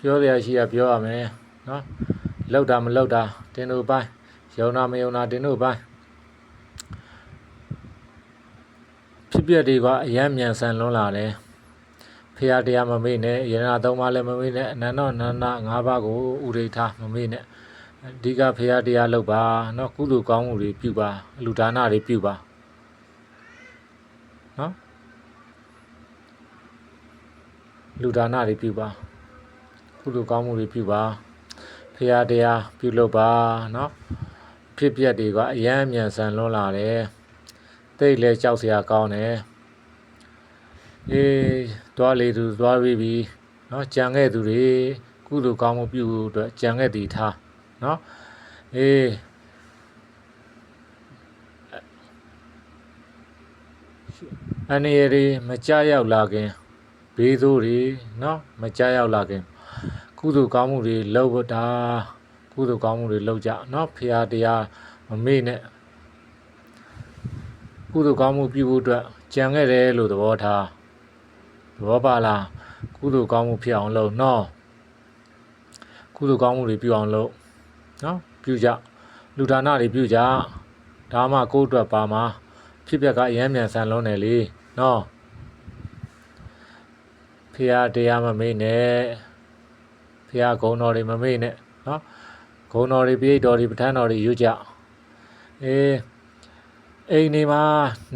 ပြောရရှိရပြောရမယ်နော်လောက်တာမလောက်တာတင်းတို့ပိုင်းယုံနာမယုံနာတင်းတို့ပိုင်းဖြစ်ပျက်တွေကအယံမြန်ဆန်လွန်းလာတယ်ဖရာတရားမမေ့နဲ့ယရနာသုံးပါးလည်းမမေ့နဲ့အနန္တနန္ဒငါးပါးကိုဥရိထားမမေ့နဲ့အဓိကဖရာတရားလုပ်ပါနော်ကုသိုလ်ကောင်းမှုတွေပြုပါအလူဒါနတွေပြုပါနော်လူဒါနတွေပြုပါ ကုသိုလ်ကောင်းမှုတွေပြုပါဖရာတရားပြုလုပ်ပါနော်ဖြစ်ပျက်တွေကအယံမြန်ဆန်လွန်းလာတယ်တိတ်လဲကြောက်စရာကောင်းတယ်အေးသွားလေသူသွားပြီးပြီနော်ကြံခဲ့သူတွေကုသိုလ်ကောင်းမှုပြုဖို့အတွက်ကြံခဲ့တည်ထားနော်အေးအနေရည်မကြရောက်လာခင်ဘေးဆိုးတွေနော်မကြရောက်လာခင် ကုသိုလ်ကောင်းမှုတွေလုပ်ဖို့ဒါကုသိုလ်ကောင်းမှုတွေလုပ်ကြနော်ဖရာတရားမမေ့နဲ့ကုသိုလ်ကောင်းမှုပြုဖို့အတွက်ကြံခဲ့တယ်လို့သဘောထားသဘောပါလားကုသိုလ်ကောင်းမှုဖြစ်အောင်လုပ်နော်ကုသိုလ်ကောင်းမှုတွေပြုအောင်လုပ်နော်ပြုကြလူဒါနတွေပြုကြဒါမှကိုယ့်အတွက်ပါမှာဖြစ်ပျက်ကအယမ်းမြန်ဆန်လုံးတယ်လေနော်ဖရာတရားမမေ့နဲ့ ဖရာဂုံတော်တွေမမေ့နဲ့နော်ဂုံတော်တွေပြိဋ္ဌတော်တွေပဋ္ဌာန်းတော်တွေရွတ်ကြအေးအိမ်နေမှာ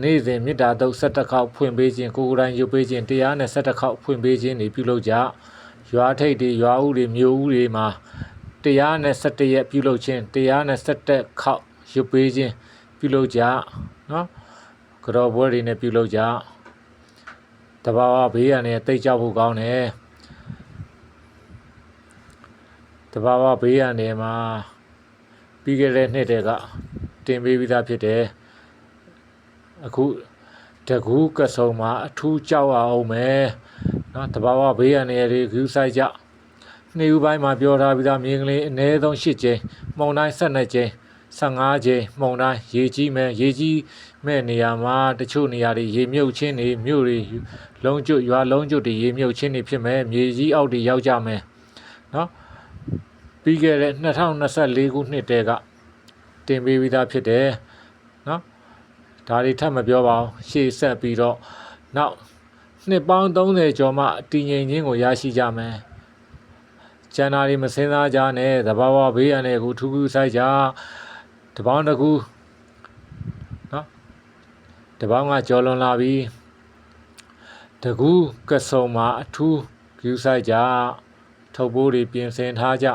နေ့စဉ်မေတ္တာတုတ်17ခေါက်ဖွင့်ပေးခြင်းကိုယ်ကိုယ်တိုင်ရွတ်ပေးခြင်းတရားနဲ့17ခေါက်ဖွင့်ပေးခြင်းတွေပြုလုပ်ကြရွာထိပ်တွေရွာဥတွေမြို့ဥတွေမှာတရားနဲ့17ရက်ပြုလုပ်ခြင်းတရားနဲ့17ခေါက်ရွတ်ပေးခြင်းပြုလုပ်ကြနော်ကြော်ပွဲတွေနဲ့ပြုလုပ်ကြတဘာဝဘေးရန်နဲ့တိတ်ကြောက်ဖို့ကောင်းတယ် တဘာဝဘေးရန်တွေမှာပြီးခဲ့တဲ့နှစ်တည်းကတင်ပေးပြီးသားဖြစ်တယ်အခုတကူးကဆုံမှာအထူးကြောက်အောင်မယ်နော်တဘာဝဘေးရန်တွေဂူးဆိုင်ကြနေ့ဦးပိုင်းမှာပြောထားပြီးသားမြင်းကလေးအနည်းဆုံး၈ကျင်းမှုံတိုင်း12ကျင်း15ကျင်းမှုံတိုင်းရေကြီးမယ်ရေကြီးမဲ့နေရာမှာတချို့နေရာတွေရေမြုပ်ချင်းတွေမြို့တွေလုံးကျွတ်ရွာလုံးကျွတ်တွေရေမြုပ်ချင်းတွေဖြစ်မယ်မြေကြီးအောက်တွေရောက်ကြမယ်နော် ပြီးခဲ့တဲ့2024ခုနှစ်တည်းကတင်ပေးပြီးသားဖြစ်တယ်နော်ဒါတွေထပ်မပြောပါဘူးရှေ့ဆက်ပြီးတော့နောက်နှစ်ပေါင်း30ကျော်မှတည်ငြိမ်ခြင်းကိုရရှိကြမယ်ကျန်တာတွေမစင်းစားကြနဲ့သဘာဝဘေးရန်တွေကိုထူးထူးဆိုင်ကြတပေါင်းတစ်ခုနော်တပေါင်းကကြော်လွန်လာပြီးတကူးကဆုံမှာအထူးဂူးဆိုင်ကြထုတ်ပိုးတွေပြင်ဆင်ထားကြ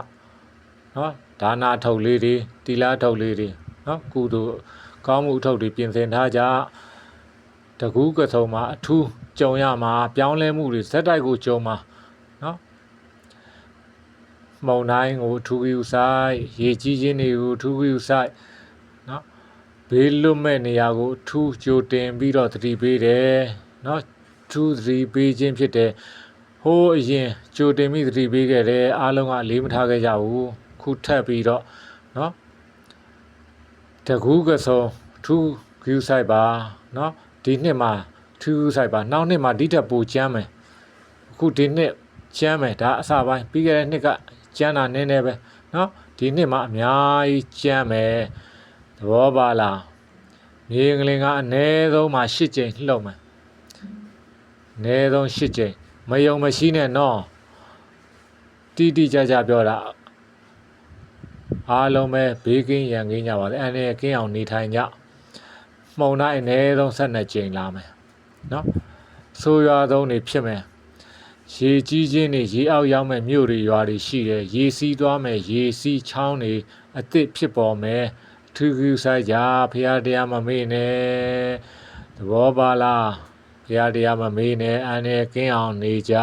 နော်ဒါနာထုတ်လေးတွေတီလာထုတ်လေးတွေနော်ကုသိုလ်ကောင်းမှုထုတ်တွေပြင်ဆင်ထားကြတကူးကဆုံမှာအထူးကြုံရမှာပြောင်းလဲမှုတွေဇက်တိုက်ကိုကြုံမှာနော်မုံတိုင်းကိုထူးယူဆိုင်ရေကြီးခြင်းတွေကိုထူးယူဆိုင်နော်ဘေးလွတ်မဲ့နေရာကိုထူးကြိုတင်ပြီးတော့သတိပေးတယ်နော်ထူးသတိပေးခြင်းဖြစ်တယ်ဟိုးအရင်ကြိုတင်ပြီးသတိပေးခဲ့တယ်အားလုံးကအလေးမထားခဲ့ကြဘူး ခုထပ်ပြီးတော့နော်တကူးကဆုံထူးဂူးဆိုင်ပါနော်ဒီနှစ်မှာထူးဂူးဆိုင်ပါနောက်နှစ်မှာဒီထက်ပိုကျမ်းမယ်အခုဒီနှစ်ကျမ်းမယ်ဒါအစပိုင်းပြီးခဲ့တဲ့နှစ်ကကျမ်းတာနည်းနည်းပဲနော်ဒီနှစ်မှာအများကြီးကျမ်းမယ်သဘောပါလားမြေငလင်ကအနည်းဆုံးမှာ၈ကြိမ်လှုပ်မယ်အနည်းဆုံး၈ကြိမ်မယုံမရှိနဲ့နော်တိတိကျကျပြောတာ အားလုံးပဲဘေးကင်းရန်ကင်းကြပါစေအနေကင်းအောင်နေထိုင်ကြမှုံတိုင်းအနည်းဆုံး12ကြိမ်လာမယ်နော်ဆိုးရွားဆုံးနေဖြစ်မယ်ရေကြီးခြင်းတွေရေအောက်ရောက်မဲ့မြို့တွေရွာတွေရှိတယ်ရေစီးသွားမဲ့ရေစီးချောင်းတွေအသစ်ဖြစ်ပေါ်မယ်ထူးထူးဆိုင်ကြဖရာတရားမမေ့နဲ့သဘောပါလားဖရာတရားမမေ့နဲ့အနေကင်းအောင်နေကြ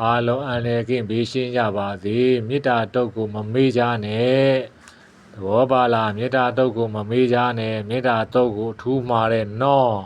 အားလုံးအနေကင်းဘေးရှင်းကြပါစေမေတ္တာတုတ်ကိုမမေ့ကြနဲ့သဘောပါလားမေတ္တာတုတ်ကိုမမေ့ကြနဲ့မေတ္တာတုတ်ကိုထူးမှာတဲ့နော်